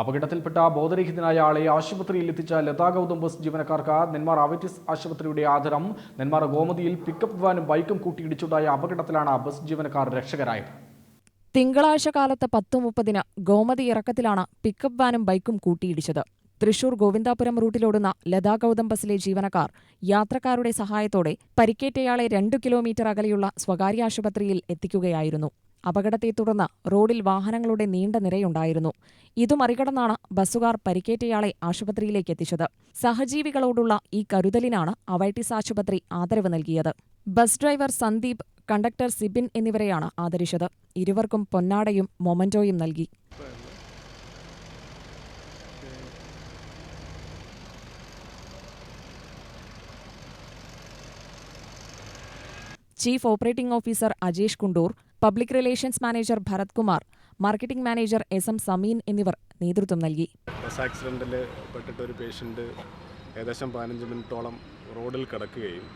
അപകടത്തിൽപ്പെട്ട ബോധരഹിതനായ ആളെ ആശുപത്രിയിൽ എത്തിച്ച ലതാ ഗൗതം ബസ് ജീവനക്കാർക്ക് നെന്മാർ അവറ്റിസ് ആശുപത്രിയുടെ ആദരം. നെന്മാർ ഗോമതിയിൽ പിക്കപ്പ് വാനും ബൈക്കും കൂട്ടിയിടിച്ചുണ്ടായ അപകടത്തിലാണ് ബസ് ജീവനക്കാർ രക്ഷകരായത്. തിങ്കളാഴ്ച കാലത്ത് പത്ത് മുപ്പതിന് ഗോമതി ഇറക്കത്തിലാണ് പിക്കപ്പ് വാനും ബൈക്കും കൂട്ടിയിടിച്ചത്. തൃശൂർ ഗോവിന്ദാപുരം റൂട്ടിലോടുന്ന ലതാ ഗൗതം ബസിലെ ജീവനക്കാർ യാത്രക്കാരുടെ സഹായത്തോടെ പരിക്കേറ്റയാളെ രണ്ടു കിലോമീറ്റർ അകലെയുള്ള സ്വകാര്യ ആശുപത്രിയിൽ എത്തിക്കുകയായിരുന്നു. അപകടത്തെ തുടർന്ന് റോഡിൽ വാഹനങ്ങളുടെ നീണ്ട നിരയുണ്ടായിരുന്നു. ഇതു മറികടന്നാണ് ബസ്സുകാർ പരിക്കേറ്റയാളെ ആശുപത്രിയിലേക്ക് എത്തിച്ചത്. സഹജീവികളോടുള്ള ഈ കരുതലിനാണ് അവൈറ്റിസ് ആശുപത്രി ആദരവ് നൽകിയത്. Bus driver Sandeep conductor Sibin എന്നിവരെയാണ് ആദരിച്ചത്. ഇരുവർക്കും പൊന്നാടയും മൊമന്റോയും നൽകി. Chief operating officer Ajesh Kundoor public relations manager Bharath Kumar marketing manager S M Sameen എന്നിവർ നേതൃത്വം നൽകി. ബസ് ആക്സിഡന്റിൽ പെട്ടിട്ട് ഒരു പേഷ്യന്റ് ഏകദേശം പതിനഞ്ച് മിനിറ്റോളം റോഡിൽ കിടക്കുകയും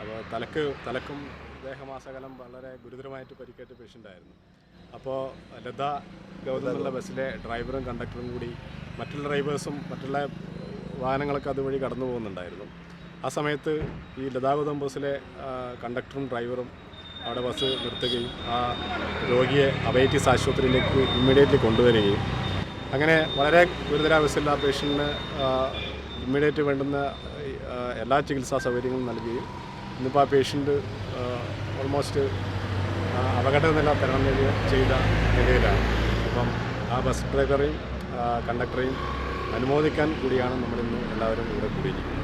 അപ്പോൾ തലക്ക് തലക്കും ദേഹമാസകലം വളരെ ഗുരുതരമായിട്ട് പരിക്കേറ്റ പേഷ്യന്റായിരുന്നു. അപ്പോൾ ലത ഗൗതം ബസ്സിലെ ഡ്രൈവറും കണ്ടക്ടറും കൂടി മറ്റുള്ള ഡ്രൈവേഴ്സും മറ്റുള്ള വാഹനങ്ങളൊക്കെ അതുവഴി കടന്നു പോകുന്നുണ്ടായിരുന്നു ആ സമയത്ത് ഈ ലതാഗതം ബസ്സിലെ കണ്ടക്ടറും ഡ്രൈവറും അവിടെ ബസ് നിർത്തുകയും ആ രോഗിയെ അവൈറ്റീസ് ആശുപത്രിയിലേക്ക് ഇമ്മീഡിയറ്റ്ലി കൊണ്ടുവരികയും. അങ്ങനെ വളരെ ഗുരുതരാവസ്ഥയിൽ ആ പേഷ്യന്റിന് ഇമ്മീഡിയറ്റ് വേണ്ടുന്ന എല്ലാ ചികിത്സാ സൗകര്യങ്ങളും നൽകുകയും. ഇന്നിപ്പോൾ ആ പേഷ്യന്റ് ഓൾമോസ്റ്റ് അപകട നില തരണം ചെയ്ത നിലയിലാണ്. അപ്പം ആ ബസ് ഡ്രൈവറെയും കണ്ടക്ടറെയും അനുമോദിക്കാൻ കൂടിയാണ് നമ്മളിന്ന് എല്ലാവരും ഇവിടെ കൂടിയിരിക്കുന്നത്.